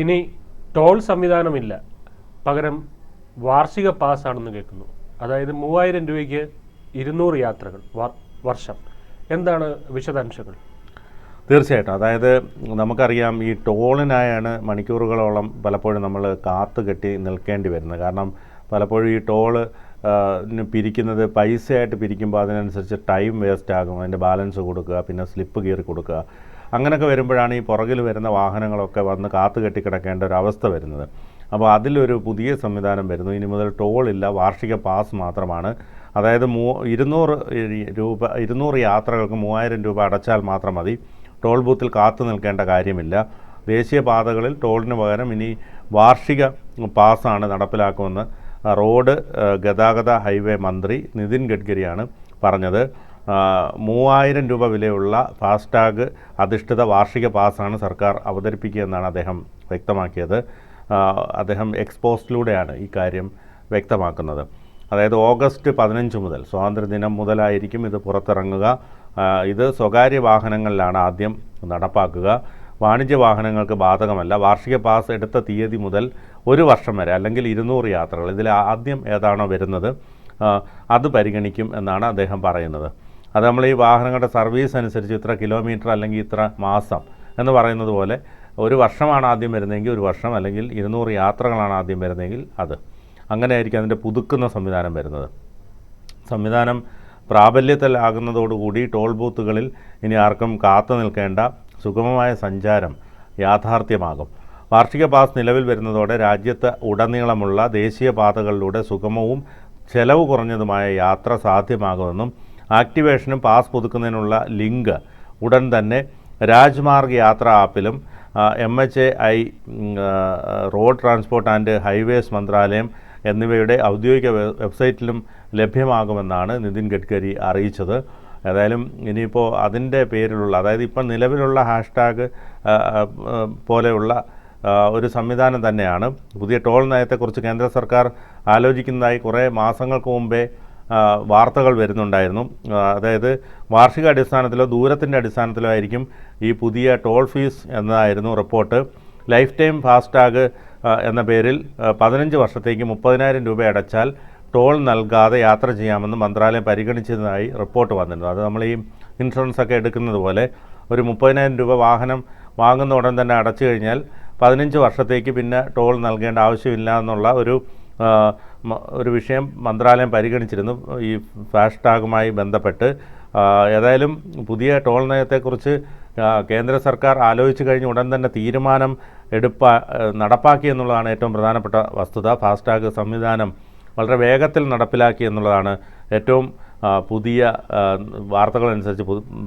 ഇനി ടോൾ സംവിധാനമില്ല. പകരം വാർഷിക പാസ് ആണെന്ന് കേൾക്കുന്നു. അതായത് മൂവായിരം രൂപയ്ക്ക് ഇരുന്നൂറ് യാത്രകൾ വർഷം. എന്താണ് വിശദാംശങ്ങൾ? തീർച്ചയായിട്ടും. അതായത് നമുക്കറിയാം ഈ ടോളിനായാണ് മണിക്കൂറുകളോളം പലപ്പോഴും നമ്മൾ കാത്തു കെട്ടി നിൽക്കേണ്ടി വരുന്നത്. കാരണം പലപ്പോഴും ഈ ടോൾ പിരിക്കുന്നത് പൈസയായിട്ട് പിരിക്കുമ്പോൾ അതിനനുസരിച്ച് ടൈം വേസ്റ്റ് ആകും അതിന്റെ ബാലൻസ് കൊടുക്കുക പിന്നെ സ്ലിപ്പ് കീറി കൊടുക്കുക. അങ്ങനെയൊക്കെ വരുമ്പോഴാണ് ഈ പുറകിൽ വരുന്ന വാഹനങ്ങളൊക്കെ വന്ന് കാത്തു കെട്ടിക്കിടക്കേണ്ട ഒരു അവസ്ഥ വരുന്നത്. അപ്പോൾ അതിലൊരു പുതിയ സംവിധാനം വരുന്നു. ഇനി മുതൽ ടോൾ ഇല്ല വാർഷിക പാസ് മാത്രമാണ്. അതായത് മൂ ഇരുന്നൂറ് രൂപ ഇരുന്നൂറ് യാത്രകൾക്ക് മൂവായിരം രൂപ അടച്ചാൽ മാത്രം മതി. ടോൾ ബൂത്തിൽ കാത്തു നിൽക്കേണ്ട കാര്യമില്ല. ദേശീയ പാതകളിൽ ടോളിന് പകരം ഇനി വാർഷിക പാസ്സാണ് നടപ്പിലാക്കുമെന്ന് റോഡ് ഗതാഗത ഹൈവേ മന്ത്രി നിതിൻ ഗഡ്കരിയാണ് പറഞ്ഞത്. മൂവായിരം രൂപ വിലയുള്ള ഫാസ്ടാഗ് അധിഷ്ഠിത വാർഷിക പാസ്സാണ് സർക്കാർ അവതരിപ്പിക്കുക എന്നാണ് അദ്ദേഹം വ്യക്തമാക്കിയത്. അദ്ദേഹം എക്സ്പോസ്റ്റിലൂടെയാണ് ഈ കാര്യം വ്യക്തമാക്കുന്നത്. അതായത് ഓഗസ്റ്റ് പതിനഞ്ച് മുതൽ സ്വാതന്ത്ര്യദിനം മുതലായിരിക്കും ഇത് പുറത്തിറങ്ങുക. ഇത് സ്വകാര്യ വാഹനങ്ങളിലാണ് ആദ്യം നടപ്പാക്കുക. വാണിജ്യ വാഹനങ്ങൾക്ക് ബാധകമല്ല. വാർഷിക പാസ് എടുത്ത തീയതി മുതൽ ഒരു വർഷം വരെ അല്ലെങ്കിൽ ഇരുന്നൂറ് യാത്രകൾ ഇതിൽ ആദ്യം ഏതാണോ വരുന്നത് അത് പരിഗണിക്കും എന്നാണ് അദ്ദേഹം പറയുന്നത്. അത് നമ്മൾ ഈ വാഹനങ്ങളുടെ സർവീസ് അനുസരിച്ച് ഇത്ര കിലോമീറ്റർ അല്ലെങ്കിൽ ഇത്ര മാസം എന്ന് പറയുന്നത് പോലെ ഒരു വർഷമാണ് ആദ്യം വരുന്നതെങ്കിൽ ഒരു വർഷം അല്ലെങ്കിൽ ഇരുന്നൂറ് യാത്രകളാണ് ആദ്യം വരുന്നതെങ്കിൽ അത്. അങ്ങനെയായിരിക്കും അതിന്റെ പുതുക്കുന്ന സംവിധാനം വരുന്നത്. സംവിധാനം പ്രാബല്യത്തിലാകുന്നതോടുകൂടി ടോൾ ബൂത്തുകളിൽ ഇനി ആർക്കും കാത്തു നിൽക്കേണ്ട സുഗമമായ സഞ്ചാരം യാഥാർത്ഥ്യമാകും. വാർഷിക പാസ് നിലവിൽ വരുന്നതോടെ രാജ്യത്ത് ഉടനീളമുള്ള ദേശീയപാതകളിലൂടെ സുഗമവും ചെലവ് കുറഞ്ഞതുമായ യാത്ര സാധ്യമാകുമെന്നും ആക്ടിവേഷനും പാസ് പുതുക്കുന്നതിനുള്ള ലിങ്ക് ഉടൻ തന്നെ Rajmarg Yatra ആപ്പിലും M H A I road transport and highways മന്ത്രാലയം എന്നിവയുടെ ഔദ്യോഗിക വെബ്സൈറ്റിലും ലഭ്യമാകുമെന്നാണ് നിതിൻ ഗഡ്കരി അറിയിച്ചത്. ഏതായാലും ഇനിയിപ്പോൾ അതിന്റെ പേരിലുള്ള അതായത് ഇപ്പം നിലവിലുള്ള ഹാഷ്ടാഗ് പോലെയുള്ള ഒരു സംവിധാനം തന്നെയാണ്. പുതിയ ടോൾ നയത്തെക്കുറിച്ച് കേന്ദ്ര സർക്കാർ ആലോചിക്കുന്നതായി കുറേ മാസങ്ങൾക്ക് മുമ്പേ വാർത്തകൾ വരുന്നുണ്ടായിരുന്നു. അതായത് വാർഷിക അടിസ്ഥാനത്തിലോ ദൂരത്തിന്റെ അടിസ്ഥാനത്തിലോ ആയിരിക്കും ഈ പുതിയ ടോൾ ഫീസ് എന്നതായിരുന്നു റിപ്പോർട്ട്. ലൈഫ് ടൈം ആ, എന്ന പേരിൽ പതിനഞ്ച് വർഷത്തേക്ക് മുപ്പതിനായിരം രൂപ അടച്ചാൽ ടോൾ നൽകാതെ യാത്ര ചെയ്യാമെന്ന് മന്ത്രാലയം പരിഗണിച്ചതായി റിപ്പോർട്ട് വന്നിരുന്നു. അത് നമ്മൾ ഈ ഇൻഷുറൻസ് ഒക്കെ എടുക്കുന്നത് പോലെ ഒരു മുപ്പതിനായിരം രൂപ വാഹനം വാങ്ങുന്ന ഉടൻ തന്നെ അടച്ചു കഴിഞ്ഞാൽ പതിനഞ്ച് വർഷത്തേക്ക് പിന്നെ ടോൾ നൽകേണ്ട ആവശ്യമില്ല എന്നുള്ള ഒരു ഒരു വിഷയം മന്ത്രാലയം പരിഗണിച്ചിരുന്നു. ഈ ഫാസ്ടാഗുമായി ബന്ധപ്പെട്ട്. ഏതായാലും പുതിയ ടോൾ നയത്തെക്കുറിച്ച് കേന്ദ്ര സർക്കാർ ആലോചിച്ച് കഴിഞ്ഞ് ഉടൻ തന്നെ തീരുമാനം എടുപ്പാ നടപ്പാക്കി എന്നുള്ളതാണ് ഏറ്റവും പ്രധാനപ്പെട്ട വസ്തുത. ഫാസ്ടാഗ് സംവിധാനം വളരെ വേഗത്തിൽ നടപ്പിലാക്കി എന്നുള്ളതാണ് ഏറ്റവും പുതിയ വാർത്തകളനുസരിച്ച്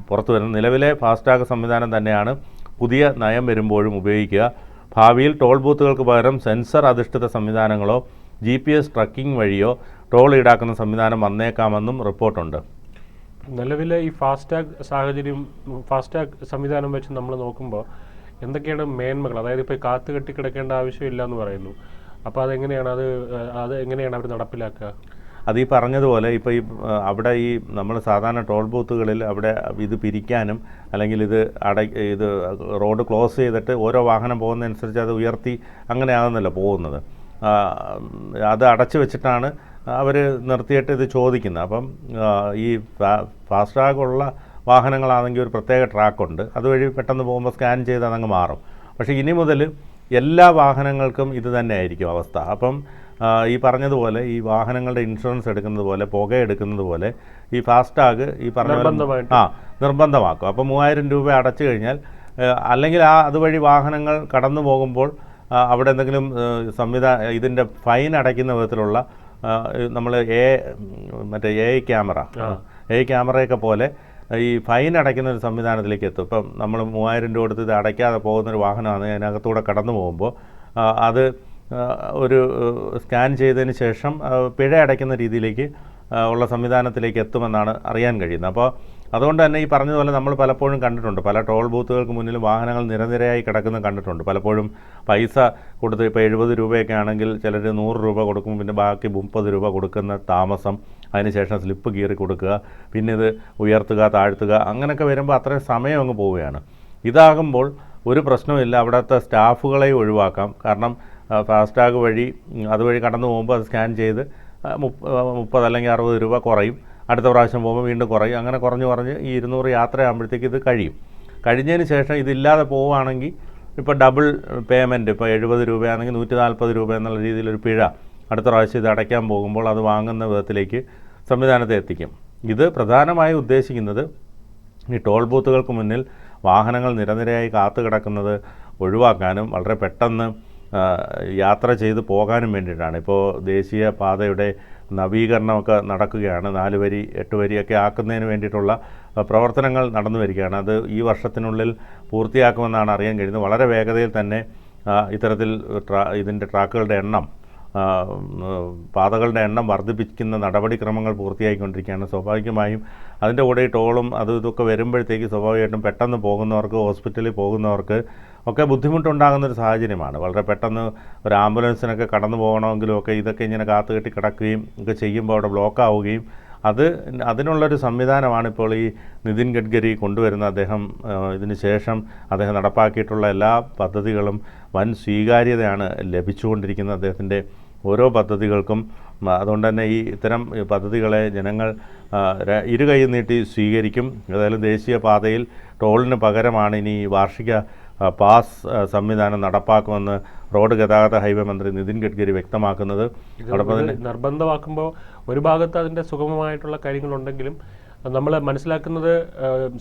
പുറത്തു വരുന്നത്. നിലവിലെ ഫാസ്ടാഗ് സംവിധാനം തന്നെയാണ് പുതിയ നയം വരുമ്പോഴും ഉപയോഗിക്കുക. ഭാവിയിൽ ടോൾ ബൂത്തുകൾക്ക് പകരം സെൻസർ അധിഷ്ഠിത സംവിധാനങ്ങളോ ജി പി എസ് ട്രക്കിംഗ് വഴിയോ ടോൾ ഈടാക്കുന്ന സംവിധാനം വന്നേക്കാമെന്നും റിപ്പോർട്ടുണ്ട്. നിലവിലെ ഈ ഫാസ്ടാഗ് സാഹചര്യം ഫാസ്ടാഗ് സംവിധാനം വെച്ച് നമ്മൾ നോക്കുമ്പോൾ എന്തൊക്കെയാണ് മേന്മകൾ? അതായത് ഇപ്പോൾ കാത്തു കെട്ടി കിടക്കേണ്ട ആവശ്യമില്ല എന്ന് പറയുന്നു. അപ്പോൾ അതെങ്ങനെയാണ്? അത് അത് എങ്ങനെയാണ് അവർ നടപ്പിലാക്കുക? അത് ഈ പറഞ്ഞതുപോലെ ഇപ്പോൾ ഈ അവിടെ ഈ നമ്മൾ സാധാരണ ടോൾ ബൂത്തുകളിൽ അവിടെ ഇത് പിരിക്കാനും അല്ലെങ്കിൽ ഇത് അട ഇത് റോഡ് ക്ലോസ് ചെയ്തിട്ട് ഓരോ വാഹനം പോകുന്നതനുസരിച്ച് അത് ഉയർത്തി അങ്ങനെയാകുന്നല്ലോ പോകുന്നത്. അത് അടച്ചു വെച്ചിട്ടാണ് അവർ നിർത്തിയിട്ട് ഇത് ചോദിക്കുന്നത്. അപ്പം ഈ ഫാസ്ടാഗുള്ള വാഹനങ്ങളാണെങ്കിൽ ഒരു പ്രത്യേക ട്രാക്കുണ്ട്. അതുവഴി പെട്ടെന്ന് പോകുമ്പോൾ സ്കാൻ ചെയ്ത് അതങ്ങ് മാറും. പക്ഷേ ഇനി മുതൽ എല്ലാ വാഹനങ്ങൾക്കും ഇത് തന്നെ ആയിരിക്കും അവസ്ഥ. അപ്പം ഈ പറഞ്ഞതുപോലെ ഈ വാഹനങ്ങളുടെ ഇൻഷുറൻസ് എടുക്കുന്നത് പോലെ പുക എടുക്കുന്നത് പോലെ ഈ ഫാസ്ടാഗ് ഈ പറഞ്ഞ ആ നിർബന്ധമാക്കും. അപ്പോൾ മൂവായിരം രൂപ അടച്ചു കഴിഞ്ഞാൽ അല്ലെങ്കിൽ ആ അതുവഴി വാഹനങ്ങൾ കടന്നു പോകുമ്പോൾ അവിടെ എന്തെങ്കിലും സംവിധാ ഇതിന്റെ ഫൈൻ അടയ്ക്കുന്ന വിധത്തിലുള്ള നമ്മൾ എ മറ്റേ എ ക്യാമറ എ ക്യാമറയൊക്കെ പോലെ ഈ ഫൈൻ അടയ്ക്കുന്ന ഒരു സംവിധാനത്തിലേക്ക് എത്തും. ഇപ്പം നമ്മൾ മൂവായിരം രൂപ കൊടുത്ത് ഇത് അടയ്ക്കാതെ പോകുന്നൊരു വാഹനമാണ് അതിനകത്തൂടെ കടന്നു പോകുമ്പോൾ അത് ഒരു സ്കാൻ ചെയ്തതിന് ശേഷം പിഴ അടയ്ക്കുന്ന രീതിയിലേക്ക് ഉള്ള സംവിധാനത്തിലേക്ക് എത്തുമെന്നാണ് അറിയാൻ കഴിയുന്നത്. അപ്പോൾ അതുകൊണ്ട് തന്നെ ഈ പറഞ്ഞതുപോലെ നമ്മൾ പലപ്പോഴും കണ്ടിട്ടുണ്ട്. പല ടോൾ ബൂത്തുകൾക്ക് മുന്നിൽ വാഹനങ്ങൾ നിരനിരയായി കിടക്കുന്നത് കണ്ടിട്ടുണ്ട്. പലപ്പോഴും പൈസ കൊടുത്ത് ഇപ്പോൾ എഴുപത് രൂപയൊക്കെ ആണെങ്കിൽ ചിലർ നൂറ് രൂപ കൊടുക്കും പിന്നെ ബാക്കി മുപ്പത് രൂപ കൊടുക്കുന്ന താമസം അതിനുശേഷം സ്ലിപ്പ് കീറി കൊടുക്കുക പിന്നെ ഇത് ഉയർത്തുക താഴ്ത്തുക അങ്ങനെയൊക്കെ വരുമ്പോൾ അത്രയും സമയം അങ്ങ് പോവുകയാണ്. ഇതാകുമ്പോൾ ഒരു പ്രശ്നവുമില്ല അവിടുത്തെ സ്റ്റാഫുകളെ ഒഴിവാക്കാം. കാരണം ഫാസ്ടാഗ് വഴി അതുവഴി കടന്നു പോകുമ്പോൾ അത് സ്കാൻ ചെയ്ത് മുപ്പത് അല്ലെങ്കിൽ അറുപത് രൂപ കുറയും. അടുത്ത പ്രാവശ്യം പോകുമ്പോൾ വീണ്ടും കുറയും. അങ്ങനെ കുറഞ്ഞ് കുറഞ്ഞ് ഈ ഇരുന്നൂറ് യാത്രയാകുമ്പോഴത്തേക്ക് ഇത് കഴിയും. കഴിഞ്ഞതിന് ശേഷം ഇതില്ലാതെ പോവുകയാണെങ്കിൽ ഇപ്പോൾ ഡബിൾ പേയ്മെന്റ് ഇപ്പോൾ എഴുപത് രൂപയാണെങ്കിൽ നൂറ്റി നാൽപ്പത് രൂപ എന്നുള്ള രീതിയിലൊരു പിഴ അടുത്ത പ്രാവശ്യം ഇത് അടയ്ക്കാൻ പോകുമ്പോൾ അത് വാങ്ങുന്ന വിധത്തിലേക്ക് സംവിധാനത്തെ എത്തിക്കും. ഇത് പ്രധാനമായി ഉദ്ദേശിക്കുന്നത് ഈ ടോൾ ബൂത്തുകൾക്ക് മുന്നിൽ വാഹനങ്ങൾ നിരനിരയായി കാത്തു കിടക്കുന്നത് ഒഴിവാക്കാനും വളരെ പെട്ടെന്ന് യാത്ര ചെയ്ത് പോകാനും വേണ്ടിയിട്ടാണ്. ഇപ്പോൾ ദേശീയ പാതയുടെ നവീകരണമൊക്കെ നടക്കുകയാണ്. നാല് വരി എട്ട് വരിയൊക്കെ ആക്കുന്നതിന് വേണ്ടിയിട്ടുള്ള പ്രവർത്തനങ്ങൾ നടന്നു വരികയാണ്. അത് ഈ വർഷത്തിനുള്ളിൽ പൂർത്തിയാക്കുമെന്നാണ് അറിയാൻ കഴിയുന്നത്. വളരെ വേഗതയിൽ തന്നെ ഇത്തരത്തിൽ ട്രാ ഇതിന്റെ ട്രാക്കുകളുടെ എണ്ണം പാതകളുടെ എണ്ണം വർദ്ധിപ്പിക്കുന്ന നടപടിക്രമങ്ങൾ പൂർത്തിയായിക്കൊണ്ടിരിക്കുകയാണ്. സ്വാഭാവികമായും അതിന്റെ കൂടെ ഈ ടോളും അതും ഇതൊക്കെ വരുമ്പോഴത്തേക്ക് സ്വാഭാവികമായിട്ടും പെട്ടെന്ന് പോകുന്നവർക്ക് ഹോസ്പിറ്റലിൽ പോകുന്നവർക്ക് ഒക്കെ ബുദ്ധിമുട്ടുണ്ടാകുന്നൊരു സാഹചര്യമാണ്. വളരെ പെട്ടെന്ന് ഒരു ആംബുലൻസിനൊക്കെ കടന്നു പോകണമെങ്കിലും ഒക്കെ ഇതൊക്കെ ഇങ്ങനെ കാത്തു കെട്ടി കിടക്കുകയും ഒക്കെ ചെയ്യുമ്പോൾ അവിടെ ബ്ലോക്ക് ആവുകയും അത് അതിനുള്ളൊരു സംവിധാനമാണ് ഇപ്പോൾ ഈ നിതിൻ ഗഡ്കരി കൊണ്ടുവരുന്ന. അദ്ദേഹം ഇതിന് ശേഷം അദ്ദേഹം നടപ്പാക്കിയിട്ടുള്ള എല്ലാ പദ്ധതികളും വൻ സ്വീകാര്യതയാണ് ലഭിച്ചുകൊണ്ടിരിക്കുന്നത്. അദ്ദേഹത്തിന്റെ ഓരോ പദ്ധതികൾക്കും അതുകൊണ്ട് തന്നെ ഈ ഇത്തരം പദ്ധതികളെ ജനങ്ങൾ ഇരു കൈ നീട്ടി സ്വീകരിക്കും. ഏതായാലും ദേശീയ പാതയിൽ ടോളിന് പകരമാണ് ഇനി വാർഷിക പാസ് സംവിധാനം നടപ്പാക്കുമെന്ന് റോഡ് ഗതാഗത ഹൈവേ മന്ത്രി നിതിൻ ഗഡ്കരി വ്യക്തമാക്കുന്നത്. നിർബന്ധമാക്കുമ്പോൾ ഒരു ഭാഗത്ത് അതിന്റെ സുഗമമായിട്ടുള്ള കാര്യങ്ങളുണ്ടെങ്കിലും നമ്മൾ മനസ്സിലാക്കുന്നത്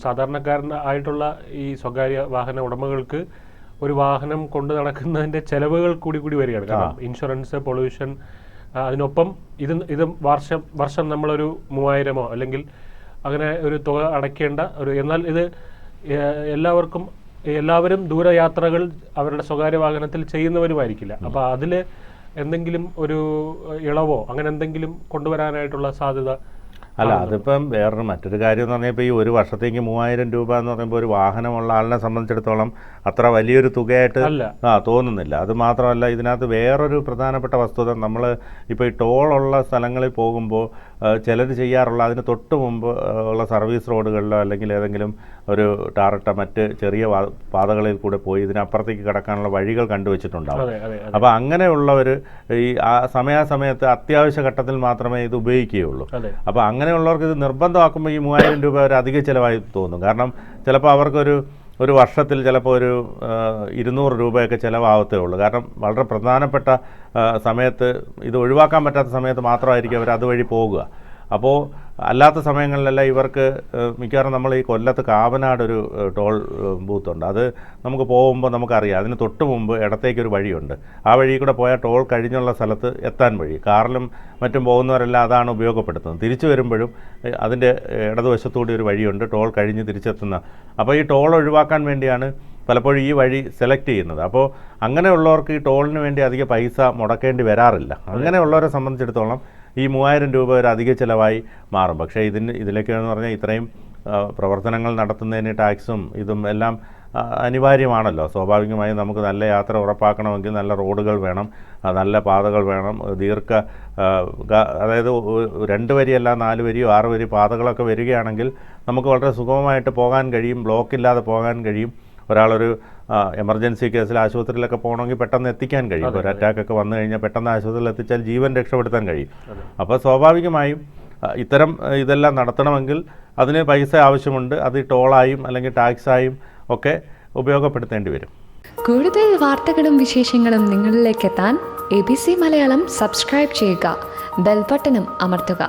സാധാരണക്കാരൻ ആയിട്ടുള്ള ഈ സ്വകാര്യ വാഹന ഉടമകൾക്ക് ഒരു വാഹനം കൊണ്ട് നടക്കുന്നതിന്റെ ചെലവുകൾ കൂടി കൂടി വരികയാണ്. കാരണം ഇൻഷുറൻസ് പൊല്യൂഷൻ അതിനൊപ്പം ഇത് ഇത് വർഷം വർഷം നമ്മളൊരു മൂവായിരമോ അല്ലെങ്കിൽ അങ്ങനെ ഒരു തുക അടയ്ക്കേണ്ട ഒരു എന്നാൽ ഇത് എല്ലാവർക്കും എല്ലാവരും ദൂരയാത്രകൾ അവരുടെ സ്വകാര്യ വാഹനത്തിൽ ചെയ്യുന്നവരുമായിരിക്കില്ല. അപ്പോൾ അതിൽ എന്തെങ്കിലും ഒരു ഇളവോ അങ്ങനെ എന്തെങ്കിലും കൊണ്ടുവരാനായിട്ടുള്ള സാധ്യത അല്ല അതിപ്പം വേറൊരു മറ്റൊരു കാര്യം എന്ന് പറഞ്ഞാൽ ഇപ്പോൾ ഈ ഒരു വർഷത്തേക്ക് മൂവായിരം രൂപ എന്ന് പറയുമ്പോൾ ഒരു വാഹനമുള്ള ആളിനെ സംബന്ധിച്ചിടത്തോളം അത്ര വലിയൊരു തുകയായിട്ട് ആ തോന്നുന്നില്ല. അത് മാത്രമല്ല ഇതിനകത്ത് വേറൊരു പ്രധാനപ്പെട്ട വസ്തുത നമ്മൾ ഇപ്പോൾ ഈ ടോളുള്ള സ്ഥലങ്ങളിൽ പോകുമ്പോൾ ചിലർ ചെയ്യാറുള്ള അതിന് തൊട്ട് മുമ്പ് ഉള്ള സർവീസ് റോഡുകളിലോ അല്ലെങ്കിൽ ഏതെങ്കിലും ഒരു ടാറിട്ട മറ്റ് ചെറിയ പാതകളിൽ കൂടെ പോയി ഇതിനപ്പുറത്തേക്ക് കിടക്കാനുള്ള വഴികൾ കണ്ടുവച്ചിട്ടുണ്ടാവും. അപ്പോൾ അങ്ങനെയുള്ളവർ ഈ ആ സമയാസമയത്ത് അത്യാവശ്യ ഘട്ടത്തിൽ മാത്രമേ ഇത് ഉപയോഗിക്കുകയുള്ളൂ. അപ്പോൾ അങ്ങനെയുള്ളവർക്ക് ഇത് നിർബന്ധമാക്കുമ്പോൾ ഈ മൂവായിരം രൂപ ഒരു അധിക ചിലവായി തോന്നും. കാരണം ചിലപ്പോൾ അവർക്കൊരു ഒരു വർഷത്തിൽ ചിലപ്പോൾ ഒരു ഇരുന്നൂറ് രൂപയൊക്കെ ചിലവാകത്തേ ഉള്ളൂ. കാരണം വളരെ പ്രധാനപ്പെട്ട സമയത്ത് ഇത് ഒഴിവാക്കാൻ പറ്റാത്ത സമയത്ത് മാത്രമായിരിക്കും അവർ അതുവഴി പോകുക. അപ്പോൾ അല്ലാത്ത സമയങ്ങളിലെല്ലാം ഇവർക്ക് മിക്കവാറും നമ്മൾ ഈ കൊല്ലത്ത് കാവനാട് ഒരു ടോൾ ബൂത്തുണ്ട്. അത് നമുക്ക് പോകുമ്പോൾ നമുക്കറിയാം. അതിന് തൊട്ട് മുമ്പ് ഇടത്തേക്കൊരു വഴിയുണ്ട്. ആ വഴി കൂടെ പോയാൽ ടോൾ കഴിഞ്ഞുള്ള സ്ഥലത്ത് എത്താൻ വഴി. കാറിലും മറ്റും പോകുന്നവരെല്ലാം അതാണ് ഉപയോഗപ്പെടുത്തുന്നത്. തിരിച്ചു വരുമ്പോഴും അതിന്റെ ഇടതുവശത്തുകൂടി ഇടതുവശത്തൂടി ഒരു വഴിയുണ്ട്. ടോൾ കഴിഞ്ഞ് തിരിച്ചെത്തുന്ന. അപ്പോൾ ഈ ടോൾ ഒഴിവാക്കാൻ വേണ്ടിയാണ് പലപ്പോഴും ഈ വഴി സെലക്ട് ചെയ്യുന്നത്. അപ്പോൾ അങ്ങനെയുള്ളവർക്ക് ഈ ടോളിന് വേണ്ടി അധികം പൈസ മുടക്കേണ്ടി വരാറില്ല. അങ്ങനെയുള്ളവരെ സംബന്ധിച്ചിടത്തോളം ഈ മൂവായിരം രൂപ ഒരു അധിക ചിലവായി മാറും. പക്ഷേ ഇതിന് ഇതിലേക്കെന്ന് പറഞ്ഞാൽ ഇത്രയും പ്രവർത്തനങ്ങൾ നടത്തുന്നതിന് ടാക്സും ഇതും എല്ലാം അനിവാര്യമാണല്ലോ. സ്വാഭാവികമായും നമുക്ക് നല്ല യാത്ര ഉറപ്പാക്കണമെങ്കിൽ നല്ല റോഡുകൾ വേണം നല്ല പാതകൾ വേണം ദീർഘ അതായത് രണ്ട് വരിയല്ല നാല് വരിയോ ആറ് വരി പാതകളൊക്കെ വരികയാണെങ്കിൽ നമുക്ക് വളരെ സുഗമമായിട്ട് പോകാൻ കഴിയും ബ്ലോക്കില്ലാതെ പോകാൻ കഴിയും. ഒരാളൊരു എമർജൻസി കേസിൽ ആശുപത്രിയിലൊക്കെ പോകണമെങ്കിൽ പെട്ടെന്ന് എത്തിക്കാൻ കഴിയും. ഒരു അറ്റാക്ക് ഒക്കെ വന്നു കഴിഞ്ഞാൽ പെട്ടെന്ന് ആശുപത്രിയിൽ എത്തിച്ചാൽ ജീവൻ രക്ഷപ്പെടുത്താൻ കഴിയും. അപ്പോൾ സ്വാഭാവികമായും ഇത്തരം ഇതെല്ലാം നടത്തണമെങ്കിൽ അതിന് പൈസ ആവശ്യമുണ്ട്. അത് ടോളായും അല്ലെങ്കിൽ ടാക്സായും ഒക്കെ ഉപയോഗപ്പെടുത്തേണ്ടി വരും. കൂടുതൽ വാർത്തകളും വിശേഷങ്ങളും നിങ്ങളിലേക്ക് എത്താൻ A B C Malayalam subscribe ചെയ്യുക. ബെൽബട്ടനും അമർത്തുക.